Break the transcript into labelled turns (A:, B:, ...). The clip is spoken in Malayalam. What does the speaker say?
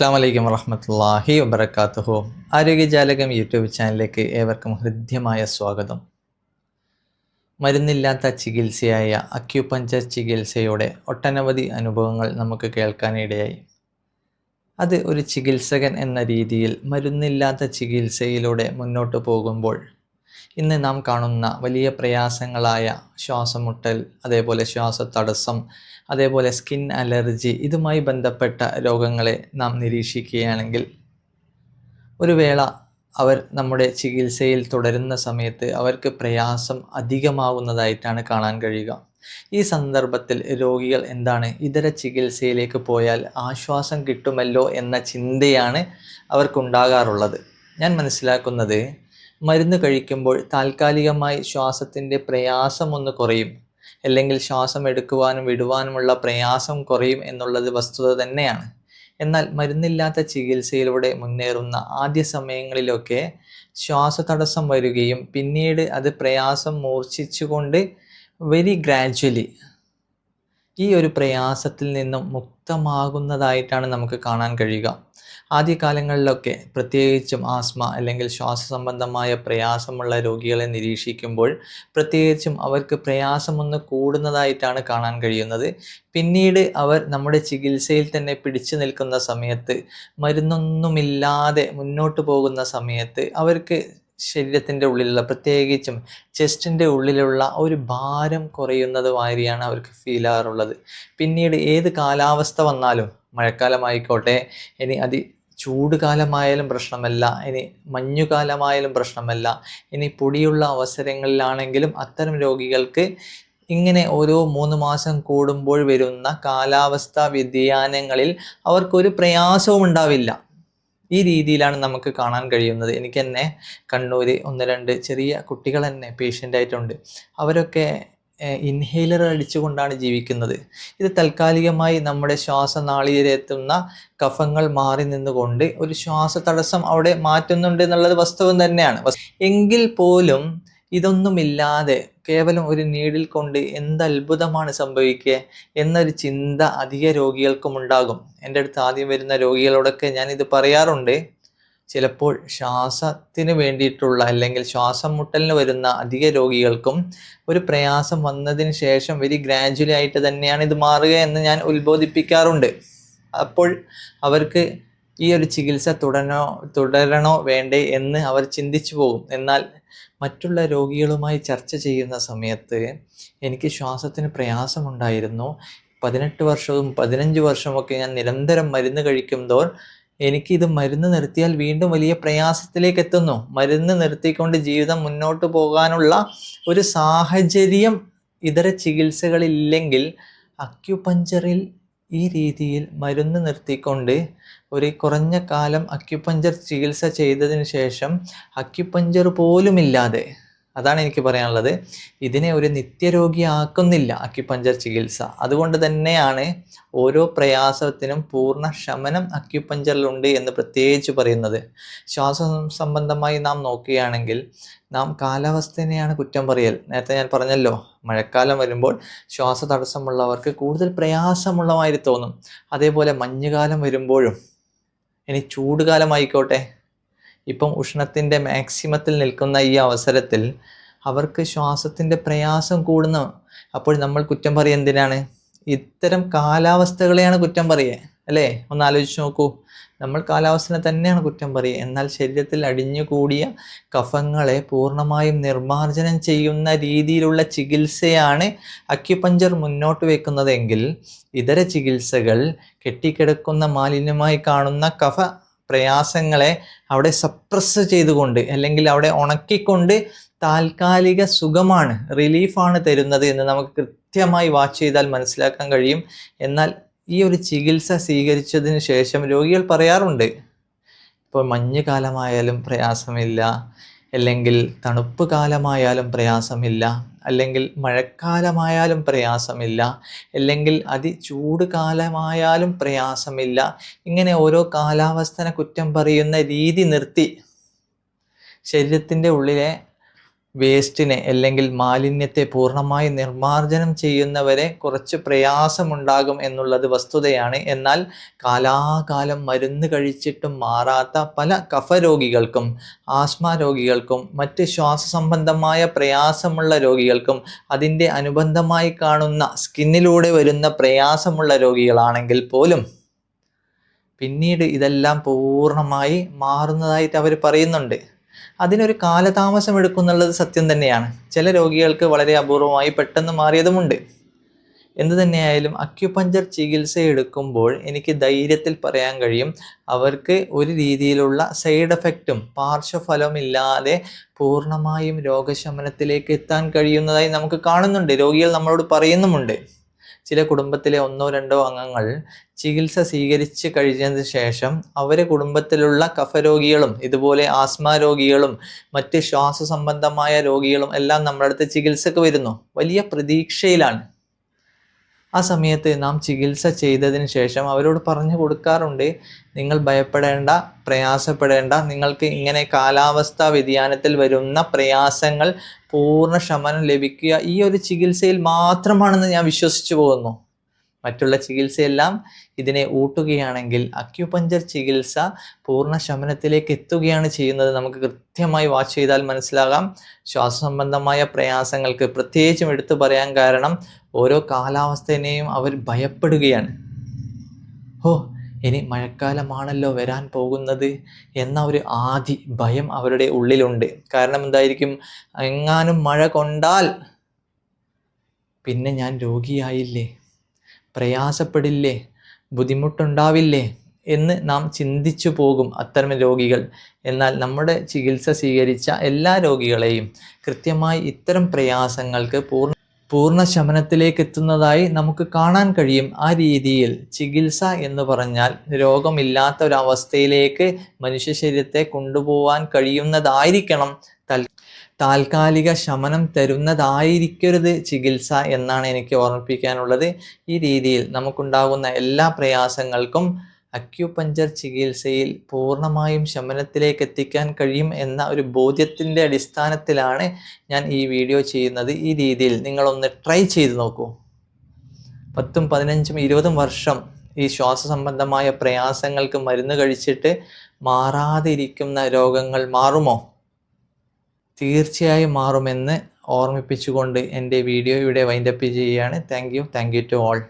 A: അസ്സാം വലൈക്കും വറഹമത്തല്ലാഹി വബർക്കാത്തുഹു ആരോഗ്യജാലകം യൂട്യൂബ് ചാനലിലേക്ക് ഏവർക്കും ഹൃദ്യമായ സ്വാഗതം. മരുന്നില്ലാത്ത ചികിത്സയായ അക്യുപഞ്ചർ ചികിത്സയുടെ ഒട്ടനവധി അനുഭവങ്ങൾ നമുക്ക് കേൾക്കാനിടയായി. അത് ഒരു ചികിത്സകൻ എന്ന രീതിയിൽ മരുന്നില്ലാത്ത ചികിത്സയിലൂടെ മുന്നോട്ട് പോകുമ്പോൾ ഇന്ന് നാം കാണുന്ന വലിയ പ്രയാസങ്ങളായ ശ്വാസമുട്ടൽ അതേപോലെ ശ്വാസതടസ്സം അതേപോലെ സ്കിൻ അലർജി ഇതുമായി ബന്ധപ്പെട്ട രോഗങ്ങളെ നാം നിരീക്ഷിക്കുകയാണെങ്കിൽ ഒരു വേള അവർ നമ്മുടെ ചികിത്സയിൽ തുടരുന്ന സമയത്ത് അവർക്ക് പ്രയാസം അധികമാവുന്നതായിട്ടാണ് കാണാൻ കഴിയുക. ഈ സന്ദർഭത്തിൽ രോഗികൾ എന്താണ്? ഇതര ചികിത്സയിലേക്ക് പോയാൽ ആശ്വാസം കിട്ടുമല്ലോ എന്ന ചിന്തയാണ് അവർക്കുണ്ടാകാറുള്ളത്. ഞാൻ മനസ്സിലാക്കുന്നത് മരുന്ന് കഴിക്കുമ്പോൾ താൽക്കാലികമായി ശ്വാസത്തിന്റെ പ്രയാസം ഒന്ന് കുറയും. അല്ലെങ്കിൽ ശ്വാസം എടുക്കുവാനും വിടുവാനുമുള്ള പ്രയാസം കുറയും എന്നുള്ളത് വസ്തുത തന്നെയാണ്. എന്നാൽ മരുന്നില്ലാത്ത ചികിത്സയിലൂടെ മുന്നേറുന്ന ആദ്യ സമയങ്ങളിലൊക്കെ ശ്വാസതടസ്സം വരികയും പിന്നീട് അത് പ്രയാസം മൂർച്ഛിച്ചുകൊണ്ട് വെരി ഗ്രാജ്വലി ഈ ഒരു പ്രയാസത്തിൽ നിന്നും മുക്തമാകുന്നതായിട്ടാണ് നമുക്ക് കാണാൻ കഴിയുക. ആദ്യകാലങ്ങളിലൊക്കെ പ്രത്യേകിച്ചും ആസ്മ അല്ലെങ്കിൽ ശ്വാസ സംബന്ധമായ പ്രയാസമുള്ള രോഗികളെ നിരീക്ഷിക്കുമ്പോൾ പ്രത്യേകിച്ചും അവർക്ക് പ്രയാസമൊന്ന് കൂടുന്നതായിട്ടാണ് കാണാൻ കഴിയുന്നത്. പിന്നീട് അവർ നമ്മുടെ ചികിത്സയിൽ തന്നെ പിടിച്ചു നിൽക്കുന്ന സമയത്ത് മരുന്നൊന്നുമില്ലാതെ മുന്നോട്ട് പോകുന്ന സമയത്ത് അവർക്ക് ശരീരത്തിന്റെ ഉള്ളിലുള്ള പ്രത്യേകിച്ചും ചെസ്റ്റിന്റെ ഉള്ളിലുള്ള ഒരു ഭാരം കുറയുന്നത് മാതിരിയാണ് അവർക്ക് ഫീൽ ആകാറുള്ളത്. പിന്നീട് ഏത് കാലാവസ്ഥ വന്നാലും മഴക്കാലമായിക്കോട്ടെ ഇനി അതി ചൂട് കാലമായാലും പ്രശ്നമല്ല ഇനി മഞ്ഞുകാലമായാലും പ്രശ്നമല്ല ഇനി പൊടിയുള്ള അവസരങ്ങളിലാണെങ്കിലും അത്തരം രോഗികൾക്ക് ഇങ്ങനെ ഓരോ മൂന്ന് മാസം കൂടുമ്പോൾ വരുന്ന കാലാവസ്ഥാ വ്യതിയാനങ്ങളിൽ അവർക്കൊരു പ്രയാസവും ഉണ്ടാവില്ല. ഈ രീതിയിലാണ് നമുക്ക് കാണാൻ കഴിയുന്നത്. എനിക്ക് തന്നെ കണ്ണൂർ ഒന്ന് രണ്ട് ചെറിയ കുട്ടികൾ തന്നെ പേഷ്യന്റ് ആയിട്ടുണ്ട്. അവരൊക്കെ ഇൻഹേലർ അടിച്ചുകൊണ്ടാണ് ജീവിക്കുന്നത്. ഇത് താൽക്കാലികമായി നമ്മുടെ ശ്വാസനാളിയിലെത്തുന്ന കഫങ്ങൾ മാറി നിന്നുകൊണ്ട് ഒരു ശ്വാസ തടസ്സം അവിടെ മാറ്റുന്നുണ്ട് എന്നുള്ളത് വസ്തുവം തന്നെയാണ്. എങ്കിൽ പോലും ഇതൊന്നുമില്ലാതെ കേവലം ഒരു നീഡിൽ കൊണ്ട് എന്ത് അത്ഭുതമാണ് സംഭവിക്കുക എന്നൊരു ചിന്ത അധിക രോഗികൾക്കും ഉണ്ടാകും. എന്റെ അടുത്ത് ആദ്യം വരുന്ന രോഗികളോടൊക്കെ ഞാൻ ഇത് പറയാറുണ്ട്. ചിലപ്പോൾ ശ്വാസത്തിന് വേണ്ടിയിട്ടുള്ള അല്ലെങ്കിൽ ശ്വാസം മുട്ടലിന് വരുന്ന അധിക രോഗികൾക്കും ഒരു പ്രയാസം വന്നതിന് ശേഷം വെരി ഗ്രാജുവലി ആയിട്ട് തന്നെയാണ് ഇത് മാറുക എന്ന് ഞാൻ ഉത്ബോധിപ്പിക്കാറുണ്ട്. അപ്പോൾ അവർക്ക് ഈ ഒരു ചികിത്സ തുടരണോ തുടരണോ വേണ്ടേ എന്ന് അവർ ചിന്തിച്ചു പോകും. എന്നാൽ മറ്റുള്ള രോഗികളുമായി ചർച്ച ചെയ്യുന്ന സമയത്ത് എനിക്ക് ശ്വാസത്തിന് പ്രയാസമുണ്ടായിരുന്നു. പതിനെട്ട് വർഷവും പതിനഞ്ച് വർഷമൊക്കെ ഞാൻ നിരന്തരം മരുന്ന് കഴിക്കുമ്പോൾ എനിക്കിത് മരുന്ന് നിർത്തിയാൽ വീണ്ടും വലിയ പ്രയാസത്തിലേക്ക് എത്തുന്നു. മരുന്ന് നിർത്തിക്കൊണ്ട് ജീവിതം മുന്നോട്ട് പോകാനുള്ള ഒരു സാഹചര്യം ഇതര ചികിത്സകളില്ലെങ്കിൽ അക്യുപഞ്ചറിൽ ഈ രീതിയിൽ മരുന്ന് നിർത്തിക്കൊണ്ട് ഒരു കുറഞ്ഞ കാലം അക്യുപഞ്ചർ ചികിത്സ ചെയ്തതിന് ശേഷം അക്യുപഞ്ചർ പോലുമില്ലാതെ അതാണ് എനിക്ക് പറയാനുള്ളത്. ഇതിനെ ഒരു നിത്യരോഗിയാക്കുന്നില്ല അക്യുപഞ്ചർ ചികിത്സ. അതുകൊണ്ട് തന്നെയാണ് ഓരോ പ്രയാസത്തിനും പൂർണ ശമനം അക്യുപഞ്ചറിലുണ്ട് എന്ന് പ്രത്യേകിച്ച് പറയുന്നത്. ശ്വാസ സംബന്ധമായി നാം നോക്കുകയാണെങ്കിൽ നാം കാലാവസ്ഥേനെയാണ് കുറ്റം പറയൽ. നേരത്തെ ഞാൻ പറഞ്ഞല്ലോ മഴക്കാലം വരുമ്പോൾ ശ്വാസ തടസ്സമുള്ളവർക്ക് കൂടുതൽ പ്രയാസമുള്ളമായി തോന്നും. അതേപോലെ മഞ്ഞുകാലം വരുമ്പോഴും. ഇനി ചൂടുകാലമായിക്കോട്ടെ. ഇപ്പം ഉഷ്ണത്തിന്റെ മാക്സിമത്തിൽ നിൽക്കുന്ന ഈ അവസരത്തിൽ അവർക്ക് ശ്വാസത്തിന്റെ പ്രയാസം കൂടുന്ന. അപ്പോൾ നമ്മൾ കുറ്റം പറയുക എന്തിനാണ്? ഇത്തരം കാലാവസ്ഥകളെയാണ് കുറ്റം പറയുക അല്ലേ? ഒന്ന് ആലോചിച്ച് നോക്കൂ. നമ്മൾ കാലാവസ്ഥനെ തന്നെയാണ് കുറ്റം പറയുക. എന്നാൽ ശരീരത്തിൽ അടിഞ്ഞുകൂടിയ കഫങ്ങളെ പൂർണമായും നിർമ്മാർജനം ചെയ്യുന്ന രീതിയിലുള്ള ചികിത്സയാണ് അക്യുപഞ്ചർ മുന്നോട്ട് വെക്കുന്നതെങ്കിൽ ഇതര ചികിത്സകൾ കെട്ടിക്കിടക്കുന്ന മാലിന്യമായി കാണുന്ന കഫ പ്രയാസങ്ങളെ അവിടെ സപ്രസ് ചെയ്തുകൊണ്ട് അല്ലെങ്കിൽ അവിടെ ഉണക്കിക്കൊണ്ട് താൽക്കാലിക സുഖമാണ് റിലീഫാണ് തരുന്നത് എന്ന് നമുക്ക് കൃത്യമായി വാച്ച് ചെയ്താൽ മനസ്സിലാക്കാൻ കഴിയും. എന്നാൽ ഈ ഒരു ചികിത്സ സ്വീകരിച്ചതിന് ശേഷം രോഗികൾ പറയാറുണ്ട് ഇപ്പോൾ മഞ്ഞുകാലമായാലും പ്രയാസമില്ല അല്ലെങ്കിൽ തണുപ്പ് കാലമായാലും പ്രയാസമില്ല അല്ലെങ്കിൽ മഴക്കാലമായാലും പ്രയാസമില്ല അല്ലെങ്കിൽ അതി ചൂട് കാലമായാലും പ്രയാസമില്ല. ഇങ്ങനെ ഓരോ കാലാവസ്ഥനെ കുറ്റം പറയുന്ന രീതി നിർത്തി. ശരീരത്തിന്റെ ഉള്ളിലെ വേസ്റ്റിനെ അല്ലെങ്കിൽ മാലിന്യത്തെ പൂർണമായി നിർമാർജനം ചെയ്യുന്നവരെ കുറച്ച് പ്രയാസമുണ്ടാകും എന്നുള്ളത് വസ്തുതയാണ്. എന്നാൽ കാലാകാലം മരുന്ന് കഴിച്ചിട്ടും മാറാത്ത പല കഫരോഗികൾക്കും ആസ്മ രോഗികൾക്കും മറ്റ് ശ്വാസ സംബന്ധമായ പ്രയാസമുള്ള രോഗികൾക്കും അതിന്റെ അനുബന്ധമായി കാണുന്ന സ്കിന്നിലൂടെ വരുന്ന പ്രയാസമുള്ള രോഗികളാണെങ്കിൽ പോലും പിന്നീട് ഇതെല്ലാം പൂർണമായി മാറുന്നതായിട്ട് അവർ പറയുന്നുണ്ട്. അതിനൊരു കാലതാമസം എടുക്കുന്നുള്ളത് സത്യം തന്നെയാണ്. ചില രോഗികൾക്ക് വളരെ അപൂർവമായി പെട്ടെന്ന് മാറിയതുമുണ്ട്. എന്തു തന്നെയായാലും അക്യുപഞ്ചർ ചികിത്സ എടുക്കുമ്പോൾ എനിക്ക് ധൈര്യത്തിൽ പറയാൻ കഴിയും അവർക്ക് ഒരു രീതിയിലുള്ള സൈഡ് എഫക്റ്റും പാർശ്വഫലമില്ലാതെ പൂർണമായും രോഗശമനത്തിലേക്ക് എത്താൻ കഴിയുന്നതായി നമുക്ക് കാണുന്നുണ്ട്. രോഗികൾ നമ്മളോട് പറയുന്നുമുണ്ട്. ചില കുടുംബത്തിലെ ഒന്നോ രണ്ടോ അംഗങ്ങൾ ചികിത്സ സ്വീകരിച്ച് കഴിഞ്ഞതിന് ശേഷം അവരെ കുടുംബത്തിലുള്ള കഫരോഗികളും ഇതുപോലെ ആസ്മ രോഗികളും മറ്റ് ശ്വാസ സംബന്ധമായ രോഗികളും എല്ലാം നമ്മുടെ അടുത്ത് ചികിത്സക്ക് വരുന്നു. വലിയ പ്രതീക്ഷയിലാണ്. ആ സമയത്ത് നാം ചികിത്സ ചെയ്തതിന് ശേഷം അവരോട് പറഞ്ഞു കൊടുക്കാറുണ്ട് നിങ്ങൾ ഭയപ്പെടേണ്ട പ്രയാസപ്പെടേണ്ട നിങ്ങൾക്ക് ഇങ്ങനെ കാലാവസ്ഥാ വ്യതിയാനത്തിൽ വരുന്ന പ്രയാസങ്ങൾ പൂർണ ശമനം ലഭിക്കുക ഈ ഒരു ചികിത്സയിൽ മാത്രമാണെന്ന് ഞാൻ വിശ്വസിച്ചു പോകുന്നു. മറ്റുള്ള ചികിത്സയെല്ലാം ഇതിനെ ഊട്ടുകയാണെങ്കിൽ അക്യുപഞ്ചർ ചികിത്സ പൂർണ ശമനത്തിലേക്ക് എത്തുകയാണ് ചെയ്യുന്നത്. നമുക്ക് കൃത്യമായി വാച്ച് ചെയ്താൽ മനസ്സിലാകാം. ശ്വാസ സംബന്ധമായ പ്രയാസങ്ങൾക്ക് പ്രത്യേകിച്ചും എടുത്തു പറയാൻ കാരണം ഓരോ കാലാവസ്ഥേനെയും അവർ ഭയപ്പെടുകയാണ്. ഓ ഇനി മഴക്കാലമാണല്ലോ വരാൻ പോകുന്നത് എന്ന ഒരു ആദി ഭയം അവരുടെ ഉള്ളിലുണ്ട്. കാരണം എന്തായിരിക്കും? എങ്ങാനും മഴ കൊണ്ടാൽ പിന്നെ ഞാൻ രോഗിയായില്ലേ? പ്രയാസപ്പെടില്ലേ? ബുദ്ധിമുട്ടുണ്ടാവില്ലേ? എന്ന് നാം ചിന്തിച്ചു പോകും അത്തരം രോഗികൾ. എന്നാൽ നമ്മുടെ ചികിത്സ സ്വീകരിച്ച എല്ലാ രോഗികളെയും കൃത്യമായി ഇത്തരം പ്രയാസങ്ങൾക്ക് പൂർണ പൂർണ ശമനത്തിലേക്ക് എത്തുന്നതായി നമുക്ക് കാണാൻ കഴിയും. ആ രീതിയിൽ ചികിത്സ എന്ന് പറഞ്ഞാൽ രോഗമില്ലാത്ത ഒരവസ്ഥയിലേക്ക് മനുഷ്യ ശരീരത്തെ കൊണ്ടുപോകാൻ കഴിയുന്നതായിരിക്കണം. താൽക്കാലിക ശമനം തരുന്നതായിരിക്കരുത് ചികിത്സ എന്നാണ് എനിക്ക് ഓർമ്മിപ്പിക്കാനുള്ളത്. ഈ രീതിയിൽ നമുക്കുണ്ടാകുന്ന എല്ലാ പ്രയാസങ്ങൾക്കും അക്യുപഞ്ചർ ചികിത്സയിൽ പൂർണമായും ശമനത്തിലേക്ക് എത്തിക്കാൻ കഴിയും എന്ന ഒരു ബോധ്യത്തിന്റെ അടിസ്ഥാനത്തിലാണ് ഞാൻ ഈ വീഡിയോ ചെയ്യുന്നത്. ഈ രീതിയിൽ നിങ്ങളൊന്ന് ട്രൈ ചെയ്ത് നോക്കൂ. പത്തും പതിനഞ്ചും ഇരുപതും വർഷം ഈ ശ്വാസ സംബന്ധമായ പ്രയാസങ്ങൾക്ക് മരുന്ന് കഴിച്ചിട്ട് മാറാതിരിക്കുന്ന രോഗങ്ങൾ മാറുമോ? തീർച്ചയായും മാറുമെന്ന് ഓർമ്മിപ്പിച്ചുകൊണ്ട് എന്റെ വീഡിയോ ഇവിടെ വൈൻഡപ്പ് ചെയ്യുകയാണ്. Thank you thank you to all